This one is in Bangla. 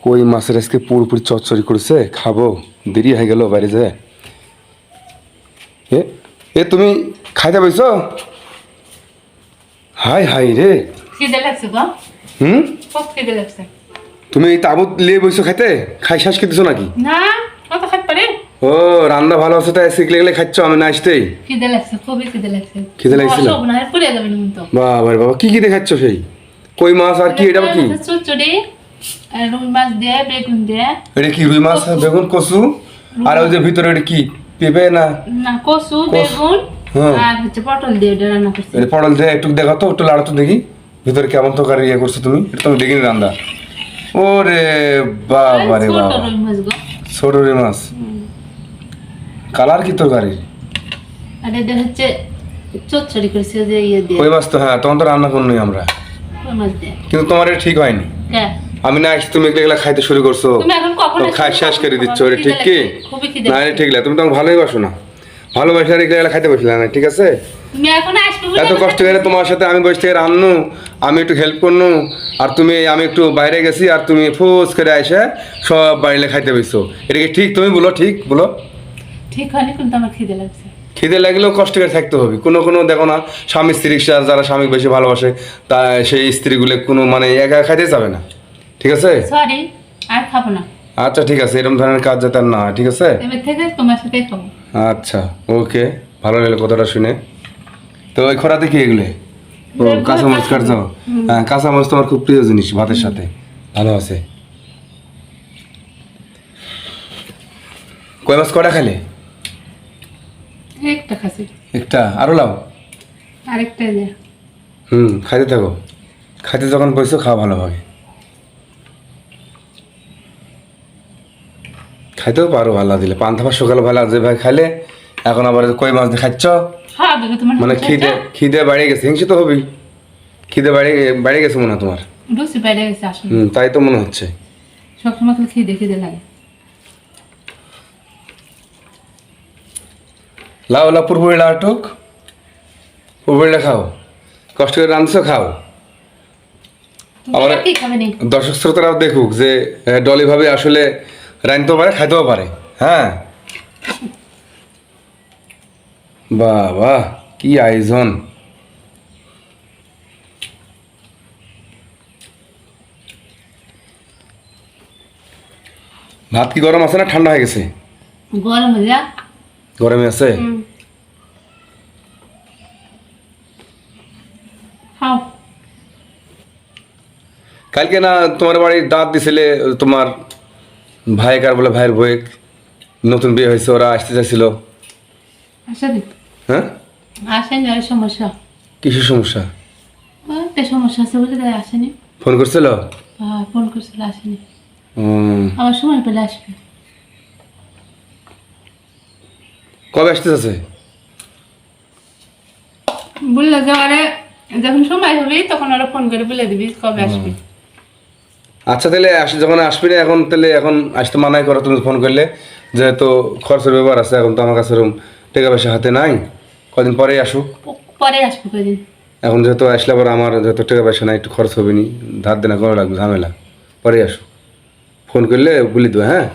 কই মাছের আজকে পুরোপুরি চচ্চড়ি করেছে? খাব। দেরি হয়ে গেল বাইরে যে এ এ তুমি খাইতে পাইছো? হাই হাই রে। হুম? তুমি এই তাবুত লিয়ে বইছো খাইতে? খাই শ্বাস খেতেছো নাকি? না ও রান্না ভালো আছে তাই শিখলে গেলে খাচ্ছ আমি না আসতেই। খিদে লাগছে খুবই খিদে লাগছে। খিদে লাগছিল? বাবা বাবা কি কি দেখাচ্ছ সেই? কই মাছ আর কি এটা কি? রুই মাছ দিয়ে বেগুন দিয়ে এটা কি রুই মাছ বেগুন কচু? আর ওই যে ভিতরে এটা কি পেঁপে না? না কচু বেগুন হ্যাঁ। আর হচ্ছে পটল দিয়ে রান্না করছি। এটা পটল দিয়ে একটু দেখো তো একটু লাড়া তো দেখি। ভিতরে কেমন তরকারি ইয়ে করছ তুমি? এটা তো দেখিনি রান্না ওরে বাবা রে বাবা। মাছ ছোট রুই মাছ। কালার কি তরকারি আর এটা হচ্ছে চচ্চড়ি করছি যে ইয়ে দিয়ে। কই মাছ তো? হ্যাঁ তখন তো রান্না করনি আমরা। কিন্তু তোমার এটা ঠিক হয়নি। হ্যাঁ আমি না তুমি এগুলা খাইতে শুরু করছ? খাই শেষ করে দিচ্ছ এটা ঠিক কি? না এটা ঠিক না তুমি তো ভালোই বাসো না। ভালোবাসলে আর এগুলা খাইতে বসলে না ঠিক আছে? এত কষ্ট করে তোমার সাথে আমি বসে থেকে রান্নু আমি একটু হেল্প করনু আর তুমি আমি একটু বাইরে গেছি আর তুমি ফুস করে এসে সব বাইরে খাইতে বসছো। এটা কি ঠিক? তুমি বলো ঠিক? বলো। ঠিক হয়নি কিন্তু আমার খিদে লাগছে। খিদে লাগলেও কষ্ট করে থাকতে হবে। কোনো কোনো দেখো না স্বামী স্ত্রী যারা স্বামী বেশি ভালোবাসে তা সেই স্ত্রীগুলো কোনো মানে একা খাইতে যাবে না। ঠিক আছে? সরি আর খাব না। আচ্ছা ঠিক আছে এরকম ধরনের কাজ যাতে আর না হয় ঠিক আছে? এবার থেকে তোমার সাথেই খাব। আচ্ছা ওকে ভালো লাগল কথাটা শুনে। তো ওই খরাতে কি এগুলো? ও এগুলো কাঁচামরিচ কাটছো? হ্যাঁ কাঁচা মাছ তোমার খুব প্রিয় জিনিস ভাতের সাথে। ভালো আছে। কয় মাছ কটা খেলে একটা খাসি। একটা? আরও লাও। আরেকটা হুম খাইতে থাকো। খাইতে যখন বসছো খাওয়া ভালোভাবে খাইতেও পারো ভালো দিলে। পান্থা ভাত সকালে ভালো যে ভাই খাইলে এখন আবার কই মাছ দিয়ে খাচ্ছ? তোমার মানে খিদে খিদে বাড়িয়ে গেছে হিংসে তো হবেই। খিদে বাড়িয়ে বাড়ে গেছে মনে হয় তোমার। হুম তাই তো মনে হচ্ছে। সবসময় খিদে খিদে লাগে। লাও লাও পুরপুরি লাও টুক। পুরপুরিটা খাও। কষ্ট করে রাঁধছো খাও। নি দর্শক শ্রোতারাও দেখুক যে ডলি ভাবে আসলে রাঁধতেও পারে খাইতেও পারে হ্যাঁ বাহ বাহ কি আয়োজন ভাত কি গরম আছে না ঠান্ডা হয়ে গেছে গরম হয়ে যা গরমে আছে হুম। খাও কালকে না তোমার বাড়ির দাঁত দিছিলে তোমার ভাই কার বলে ভাইয়ের বই নতুন বিয়ে হয়েছে ওরা আসতে চাইছিল। হ্যাঁ? আসেনি সমস্যা। কিসের সমস্যা? সমস্যা আছে বলে তাই আসেনি ফোন করছিল? হ্যাঁ, ফোন করছিল আসেনি উম, আমার সময় পেলে আসবে। কবে আসতে চাচ্ছে বলল যে যখন সময় হবে তখন ওরা ফোন করে বলে দিবি কবে আসবি। আচ্ছা তাহলে যখন আসবি না এখন তাহলে এখন আসতে মানাই করো তুমি ফোন করলে। যেহেতু খরচের ব্যাপার আছে এখন তো আমার কাছে এরকম টাকা পয়সা হাতে নাই। কদিন পরেই আসুক। পরে আসব কদিন? এখন যেহেতু আসলে আবার আমার যেহেতু টাকা পয়সা নাই একটু খরচ হবে নি ধার দেনা করা লাগবে ঝামেলা। পরে আসুক। ফোন করলে বলি দেবো হ্যাঁ?